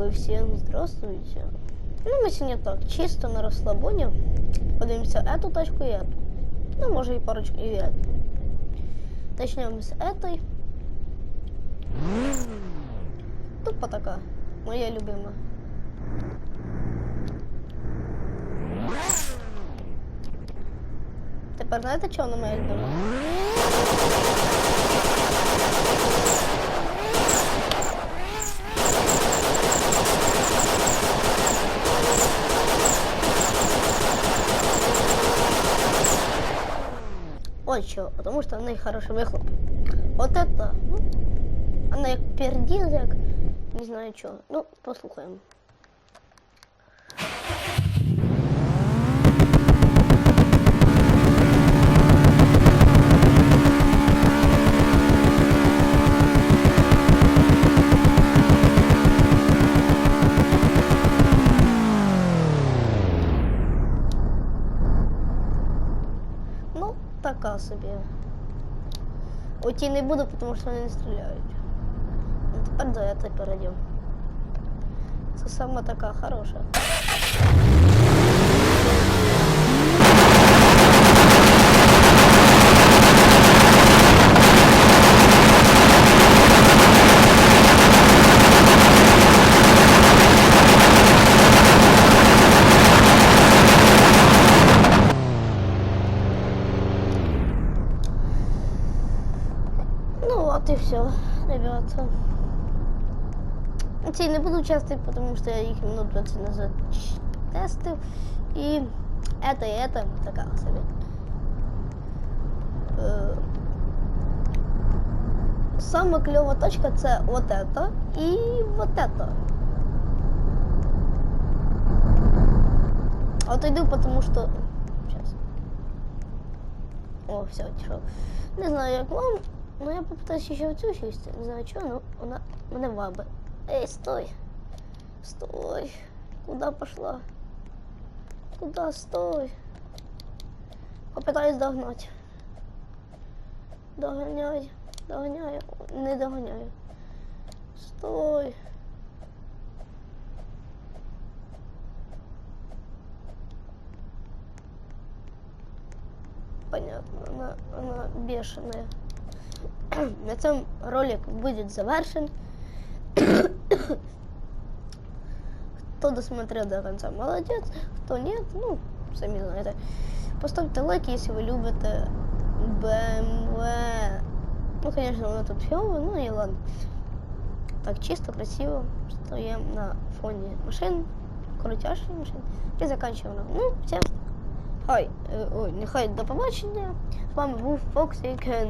Ой, всем здравствуйте. Ну, мы сегодня так, чисто на расслабоне. Подивимося эту тачку и эту. Ну, може и парочку и эту. Начнем с этой. Тупо така. Моя любима. Тепер знаєте, чого вона моя любима? Вот что, потому что она и хороший выхлоп. Вот это, ну, она як перділ, як не знаю що. Ну, послухаємо. така собі. Оті не буду, тому що вони не стріляють. Ну, Тепер до этой перейдем. Це сама така хороша. Вот и все, ребята. Ці не буду часто, потому что я их минут 20 назад тестил. И это и это такая себе. Е, Саме кльова точка це вот это і вот это. Отойду, потому что... Сейчас. О, все, тихо. Не знаю, як вам, но я попытаюсь еще оцю сісти. Не знаю чого, но вона мене ваби. Эй, стой! Стой! Куда пошла? Куда стой? Попытаюсь догнать. Догоняй, догоняю, не догоняю. Стой! Понятно, она, она бешеная На цьому ролик будет завершен. Кто досмотрел до конца, молодец. Кто нет, ну, сами знаете. Поставьте лайк, если вы любите BMW. Ну, конечно, воно тут фіове, ну і ладно. Так чисто, красиво стоїмо на фоні машин, крутящих машин. І заканчуємо. Ну, всім хай, е, ой, нехай до побачення. З вами був Foxy Ken.